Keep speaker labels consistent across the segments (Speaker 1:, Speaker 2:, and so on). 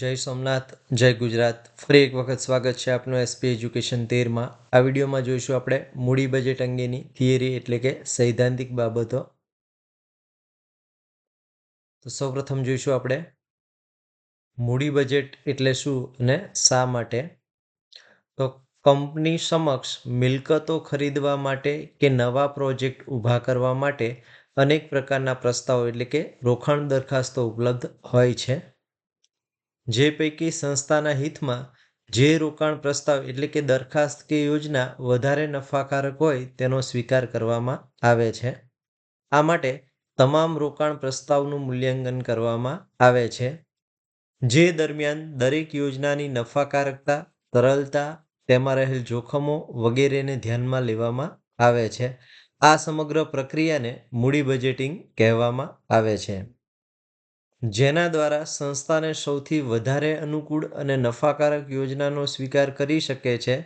Speaker 1: જય સોમનાથ, જય ગુજરાત. ફરી એક વખત સ્વાગત છે આપનું એસપી એજ્યુકેશન તેરમાં. આ વિડીયોમાં જોઈશું આપણે મૂડી બજેટ અંગેની થિયરી એટલે કે સૈદ્ધાંતિક બાબતો. તો સૌપ્રથમ જોઈશું આપણે મૂડી બજેટ એટલે શું અને શા માટે? તો કંપની સમક્ષ મિલકતો ખરીદવા માટે કે નવા પ્રોજેક્ટ ઊભા કરવા માટે અનેક પ્રકારના પ્રસ્તાવો એટલે કે રોકાણ દરખાસ્તો ઉપલબ્ધ હોય છે. જે પૈકી સંસ્થાના હિતમાં જે રોકાણ પ્રસ્તાવ એટલે કે દરખાસ્ત કે યોજના વધારે નફાકારક હોય તેનો સ્વીકાર કરવામાં આવે છે. આ માટે તમામ રોકાણ પ્રસ્તાવનું મૂલ્યાંકન કરવામાં આવે છે. જે દરમિયાન દરેક યોજનાની નફાકારકતા, તરલતા, તેમાં રહેલ જોખમો વગેરેને ધ્યાનમાં લેવામાં આવે છે. આ સમગ્ર પ્રક્રિયાને મૂડી બજેટિંગ કહેવામાં આવે છે. જેના દ્વારા સંસ્થાને સૌથી વધારે અનુકૂળ અને નફાકારક યોજનાનો સ્વીકાર કરી શકે છે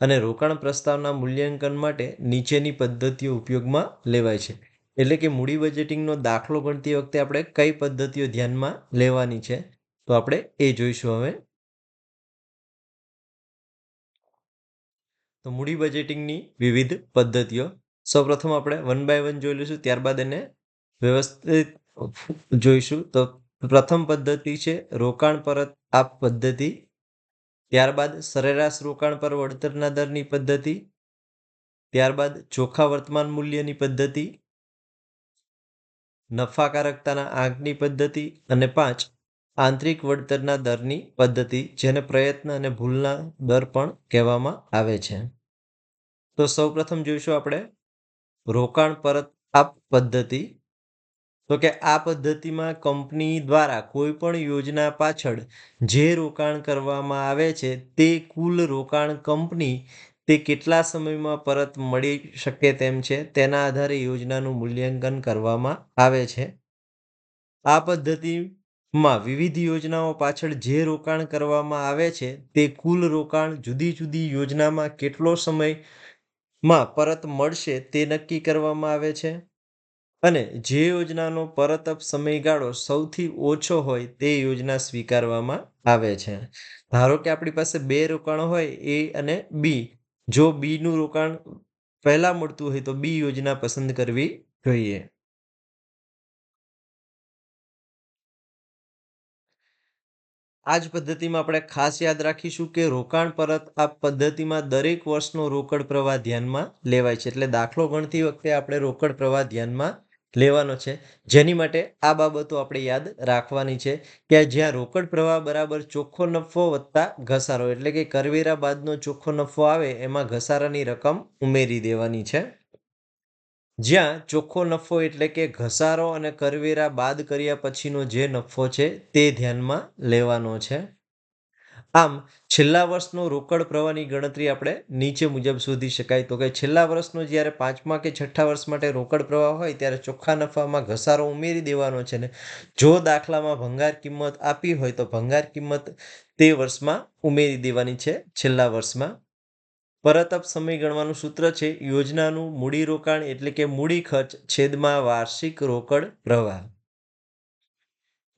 Speaker 1: અને રોકાણ પ્રસ્તાવના મૂલ્યાંકન માટે નીચેની પદ્ધતિઓ ઉપયોગમાં લેવાય છે. એટલે કે મૂડી બજેટિંગનો દાખલો ગણતી વખતે આપણે કઈ પદ્ધતિઓ ધ્યાનમાં લેવાની છે? તો આપણે એ જોઈશું હવે. તો મૂડી બજેટિંગની વિવિધ પદ્ધતિઓ. સૌપ્રથમ આપણે વન બાય વન જોઈ લઈશું, ત્યારબાદ એને વ્યવસ્થિત જોઈશું. તો પ્રથમ પદ્ધતિ છે રોકાણ પરત આપ પદ્ધતિ. ત્યારબાદ સરેરાશ રોકાણ પર વળતરના દરની પદ્ધતિ. ત્યારબાદ ચોખ્ખા વર્તમાન મૂલ્યની પદ્ધતિ. નફાકારકતાના આંકની પદ્ધતિ અને પાંચ આંતરિક વળતરના દરની પદ્ધતિ જેને પ્રયત્ન અને ભૂલના દર પણ કહેવામાં આવે છે. તો સૌપ્રથમ જોઈશું આપણે રોકાણ પરત આપ પદ્ધતિ. તો કે આ પદ્ધતિમાં કંપની દ્વારા કોઈ પણ યોજના પાછળ જે રોકાણ કરવામાં આવે છે, તે કુલ રોકાણ કંપની તે કેટલા સમયમાં પરત મળી શકે તેમ છે, તેના આધારે યોજનાનું મૂલ્યાંકન કરવામાં આવે છે. આ પદ્ધતિમાં વિવિધ યોજનાઓ પાછળ જે રોકાણ કરવામાં આવે છે, તે કુલ રોકાણ જુદી જુદી યોજનામાં કેટલો સમયમાં પરત મળશે તે નક્કી કરવામાં આવે છે? અને જે યોજનાનો પરતપ સમયગાળો સૌથી ઓછો હોય તે યોજના સ્વીકારવામાં આવે છે. ધારો કે આપણી પાસે બે રોકાણો હોય, એ અને બી. જો બીનું રોકાણ પહેલા મળતું હોય તો બી યોજના પસંદ કરવી જોઈએ. આ જ પદ્ધતિમાં આપણે ખાસ યાદ રાખીશું કે રોકાણ પરત આ પદ્ધતિમાં દરેક વર્ષનો રોકડ પ્રવાહ ધ્યાનમાં લેવાય છે. એટલે દાખલો ગણતી વખતે આપણે રોકડ પ્રવાહ ધ્યાનમાં લેવાનો છે. જેની માટે આ બાબતો આપણે યાદ રાખવાની છે કે જ્યાં રોકડ પ્રવાહ બરાબર ચોખ્ખો નફો વત્તા ઘસારો, એટલે કે કરવેરા બાદનો ચોખ્ખો નફો આવે, એમાં ઘસારાની રકમ ઉમેરી દેવાની છે. જ્યાં ચોખ્ખો નફો એટલે કે ઘસારો અને કરવેરા બાદ કર્યા પછીનો જે નફો છે તે ધ્યાનમાં લેવાનો છે. આમ, છેલ્લા વર્ષનો રોકડ પ્રવાહની ગણતરી આપણે નીચે મુજબ શોધી શકાય. તો કે છેલ્લા વર્ષનો જ્યારે પાંચમા કે છઠ્ઠા વર્ષ માટે રોકડ પ્રવાહ હોય, ત્યારે ચોખ્ખા નફામાં ઘસારો ઉમેરી દેવાનો છે ને, જો દાખલામાં ભંગાર કિંમત આપી હોય, તો ભંગાર કિંમત તે વર્ષમાં ઉમેરી દેવાની છે છેલ્લા વર્ષમાં. પરતપ સમય ગણવાનું સૂત્ર છે, યોજનાનું મૂડી રોકાણ એટલે કે મૂડી ખર્ચ છેદમાં વાર્ષિક રોકડ પ્રવાહ.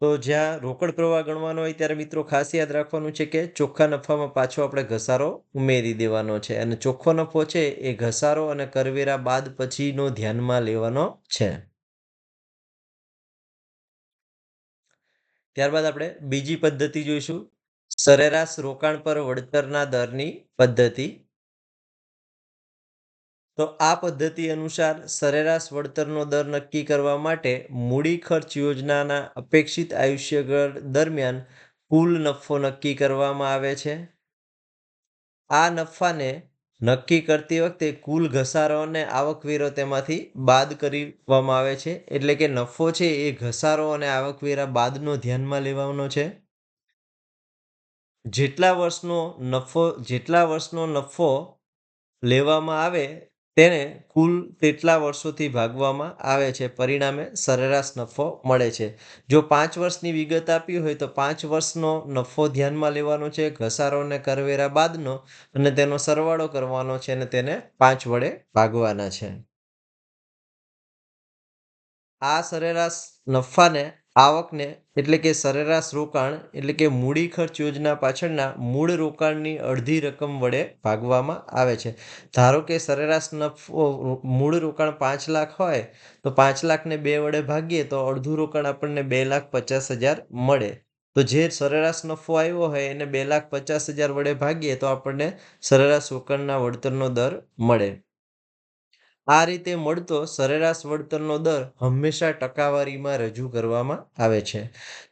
Speaker 1: તો જ્યાં રોકડ પ્રવાહ ગણવાનો હોય ત્યારે મિત્રો ખાસ યાદ રાખવાનું છે કે ચોખ્ખા નફામાં પાછો આપણે ઘસારો ઉમેરી દેવાનો છે અને ચોખ્ખો નફો છે એ ઘસારો અને કરવેરા બાદ પછીનો ધ્યાનમાં લેવાનો છે. ત્યારબાદ આપણે બીજી પદ્ધતિ જોઈશું. સરેરાશ રોકાણ પર વળતરના દરની પદ્ધતિ. તો આ પદ્ધતિ અનુસાર સરેરાશ વળતરનો દર નક્કી કરવા માટે મૂડી ખર્ચ યોજનાના અપેક્ષિત આયુષ્યકાળ દરમિયાન કુલ નફો નક્કી કરવામાં આવે છે. આ નફાને નક્કી કરતી વખતે કુલ ઘસારો અને આવકવેરો તેમાંથી બાદ કરવામાં આવે છે. એટલે કે નફો છે એ ઘસારો અને આવકવેરા બાદનો ધ્યાનમાં લેવાનો છે. જેટલા વર્ષનો નફો, જેટલા વર્ષનો નફો લેવામાં આવે તેને કુલ તેટલા વર્ષોથી ભાગવામાં આવે છે. પરિણામે સરેરાશ નફો મળે છે. જો પાંચ વર્ષની વિગત આપી હોય તો પાંચ વર્ષનો નફો ધ્યાનમાં લેવાનો છે. ઘસારો અને કરવેરા બાદનો અને તેનો સરવાળો કરવાનો છે અને તેને પાંચ વડે ભાગવાના છે. આ સરેરાશ નફાને આવકને એટલે કે સરેરાશ રોકાણ એટલે કે મૂડી ખર્ચ યોજના પાછળના મૂળ રોકાણની અડધી રકમ વડે ભાગવામાં આવે છે. ધારો કે સરેરાશ નફો, મૂળ રોકાણ પાંચ લાખ હોય, તો પાંચ લાખને બે વડે ભાગીએ તો અડધું રોકાણ આપણને બે લાખ પચાસ હજાર મળે. તો જે સરેરાશ નફો આવ્યો હોય એને બે લાખ પચાસ હજાર વડે ભાગીએ તો આપણને સરેરાશ રોકાણના વળતરનો દર મળે. આ રીતે મળતો સરેરાશ વળતરનો દર હંમેશા ટકાવારીમાં રજૂ કરવામાં આવે છે.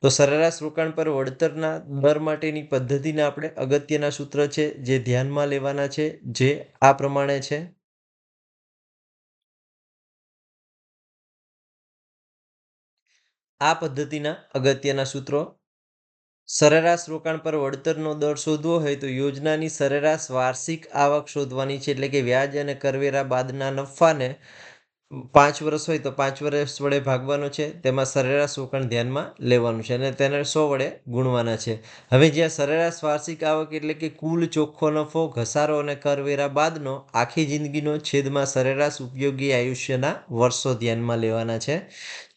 Speaker 1: તો સરેરાશ રોકાણ પર વળતરના દર માટેની પદ્ધતિના આપણે અગત્યના સૂત્ર છે જે ધ્યાનમાં લેવાના છે, જે આ પ્રમાણે છે. આ પદ્ધતિના અગત્યના સૂત્રો સરેરાશ રોકાણ પર વળતરનો દર શોધવો હોય તો યોજનાની સરેરાશ વાર્ષિક આવક શોધવાની છે. એટલે કે વ્યાજ અને કરવેરા બાદના નફાને પાંચ વર્ષ હોય તો પાંચ વર્ષ વડે ભાગવાનો છે. તેમાં સરેરાશ રોકાણ ધ્યાનમાં લેવાનું છે અને તેને સો વડે ગુણવાના છે. હવે જ્યાં સરેરાશ વાર્ષિક આવક એટલે કે કુલ ચોખ્ખો નફો, ઘસારો અને કરવેરા બાદનો આખી જિંદગીનો છેદમાં સરેરાશ ઉપયોગી આયુષ્યના વર્ષો ધ્યાનમાં લેવાના છે.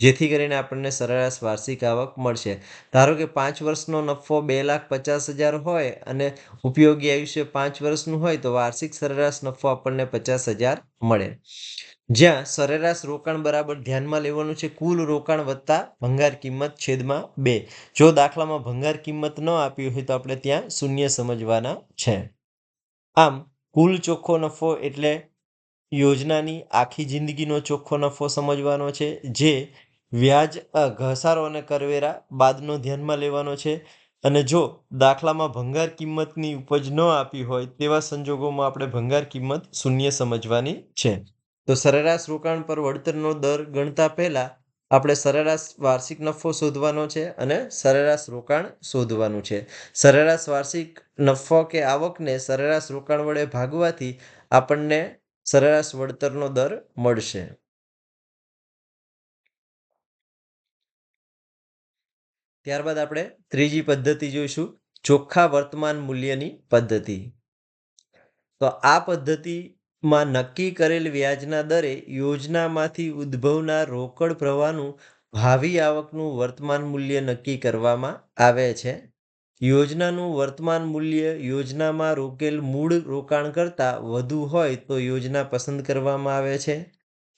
Speaker 1: જેથી કરીને આપણને સરેરાશ વાર્ષિક આવક મળશે. ધારો કે પાંચ વર્ષનો નફો બે લાખ પચાસ હજાર હોય અને ઉપયોગી આયુષ્ય પાંચ વર્ષનું હોય તો વાર્ષિક સરેરાશ નફો આપણને પચાસ હજાર મળે. જ્યાં સરેરાશ રોકાણ બરાબર ધ્યાનમાં લેવાનું છે, કુલ રોકાણ વત્તા ભંગાર કિંમત છેદમાં બે. જો દાખલામાં ભંગાર કિંમત ન આપી હોય તો આપણે ત્યાં શૂન્ય સમજવાના છે. આમ, કુલ ચોખ્ખો નફો એટલે યોજનાની આખી જિંદગીનો ચોખ્ખો નફો સમજવાનો છે, જે વ્યાજ ઘસારો અને કરવેરા બાદનો ધ્યાનમાં લેવાનો છે. અને જો દાખલામાં ભંગાર કિંમતની ઉપજ ન આપી હોય તેવા સંજોગોમાં આપણે ભંગાર કિંમત શૂન્ય સમજવાની છે. તો સરેરાશ રોકાણ પર વળતરનો દર ગણતા પહેલાં આપણે સરેરાશ વાર્ષિક નફો શોધવાનો છે અને સરેરાશ રોકાણ શોધવાનું છે. સરેરાશ વાર્ષિક નફો કે આવકને સરેરાશ રોકાણ વડે ભાગવાથી આપણને સરેરાશ વળતરનો દર મળશે. ત્યારબાદ આપણે ત્રીજી પદ્ધતિ જોઈશું, ચોખ્ખા વર્તમાન મૂલ્યની પદ્ધતિ. તો આ પદ્ધતિમાં નક્કી કરેલ વ્યાજના દરે યોજનામાંથી ઉદ્ભવનાર રોકડ પ્રવાહનું ભાવિ આવકનું વર્તમાન મૂલ્ય નક્કી કરવામાં આવે છે. યોજનાનું વર્તમાન મૂલ્ય યોજનામાં રોકેલ મૂળ રોકાણ કરતાં વધુ હોય તો યોજના પસંદ કરવામાં આવે છે.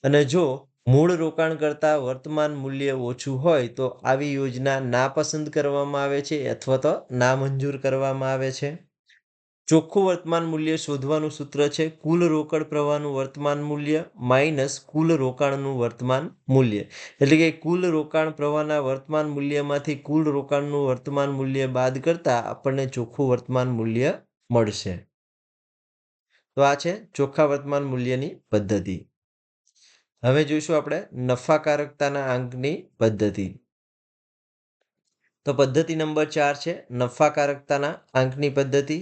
Speaker 1: અને જો મૂળ રોકાણ કરતાં વર્તમાન મૂલ્ય ઓછું હોય તો આવી યોજના નાપસંદ કરવામાં આવે છે અથવા તો નામંજૂર કરવામાં આવે છે. ચોખ્ખું વર્તમાન મૂલ્ય શોધવાનું સૂત્ર છે કુલ રોકડ પ્રવાહનું વર્તમાન મૂલ્ય માઇનસ કુલ રોકાણનું વર્તમાન મૂલ્ય. એટલે કે કુલ રોકાણ પ્રવાહના વર્તમાન મૂલ્યમાંથી કુલ રોકાણનું વર્તમાન મૂલ્ય બાદ કરતાં આપણને ચોખ્ખું વર્તમાન મૂલ્ય મળશે. તો આ છે ચોખ્ખા વર્તમાન મૂલ્યની પદ્ધતિ. હવે જોઈશું આપણે નફાકારકતાના આંકની પદ્ધતિ. તો પદ્ધતિ નંબર ચાર છે નફાકારકતાના આંકની પદ્ધતિ.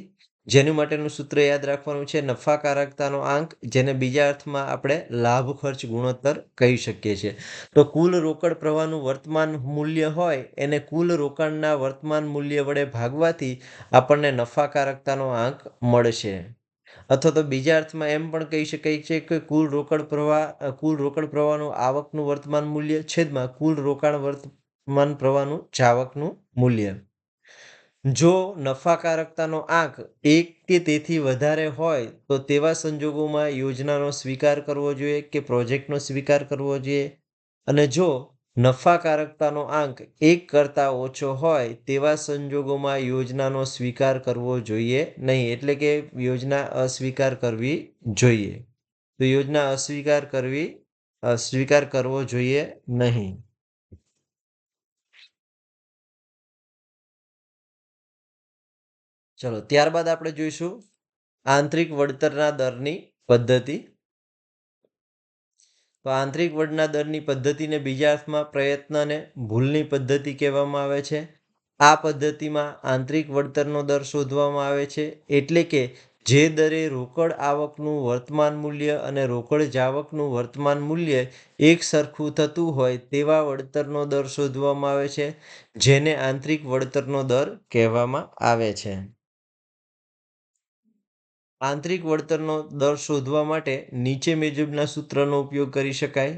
Speaker 1: જેનું માટેનું સૂત્ર યાદ રાખવાનું છે નફાકારકતાનો આંક જેને બીજા અર્થમાં આપણે લાભ, ખર્ચ, ગુણોત્તર કહી શકીએ છીએ. તો કુલ રોકડ પ્રવાહનું વર્તમાન મૂલ્ય હોય, એને કુલ રોકાણના વર્તમાન મૂલ્ય વડે ભાગવાથી આપણને નફાકારકતાનો આંક મળશે. અથવા તો બીજા અર્થમાં એમ પણ કહી શકાય છે કે કુલ રોકડ પ્રવાહ કુલ રોકડ પ્રવાહનું આવકનું વર્તમાન મૂલ્ય છેદમાં કુલ રોકાણ વર્તમાન પ્રવાહનું જાવકનું મૂલ્ય. જો નફાકારકતાનો આંક એક કે તેથી વધારે હોય, તો તેવા સંજોગોમાં યોજનાનો સ્વીકાર કરવો જોઈએ કે પ્રોજેક્ટનો સ્વીકાર કરવો જોઈએ. અને જો નફાકારકતાનો આંક એક કરતાં ઓછો હોય તેવા સંજોગોમાં યોજનાનો સ્વીકાર કરવો જોઈએ નહીં, એટલે કે યોજના અસ્વીકાર કરવી જોઈએ. તો યોજના અસ્વીકાર કરવી સ્વીકાર કરવો જોઈએ નહીં. ચલો, ત્યારબાદ આપણે જોઈશું આંતરિક વળતરના દરની પદ્ધતિ. તો આંતરિક વળના દરની પદ્ધતિને બીજા અર્થમાં પ્રયત્નને ભૂલની પદ્ધતિ કહેવામાં આવે છે. આ પદ્ધતિમાં આંતરિક વળતરનો દર શોધવામાં આવે છે એટલે કે જે દરે રોકડ આવકનું વર્તમાન મૂલ્ય અને રોકડ જાવકનું વર્તમાન મૂલ્ય એક સરખું થતું હોય તેવા વળતરનો દર શોધવામાં આવે છે, જેને આંતરિક વળતરનો દર કહેવામાં આવે છે. આંતરિક વળતરનો દર શોધવા માટે નીચે મુજબના સૂત્રનો ઉપયોગ કરી શકાય.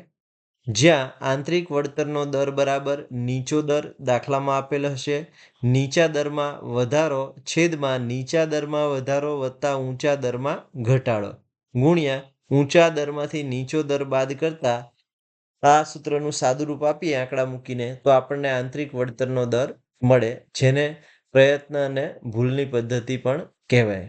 Speaker 1: જ્યાં આંતરિક વળતરનો દર બરાબર નીચો દર દાખલામાં આપેલ હશે. નીચા દરમાં વધારો છેદમાં નીચા દરમાં વધારો વત્તા ઊંચા દરમાં ઘટાડો. ગુણ્યા ઊંચા દરમાંથી નીચો દર બાદ કરતા આ સૂત્રનું સાદુરૂપ આપીએ આંકડા મૂકીને તો આપણને આંતરિક વળતરનો દર મળે, જેને પ્રયત્ન અને ભૂલની પદ્ધતિ પણ કહેવાય.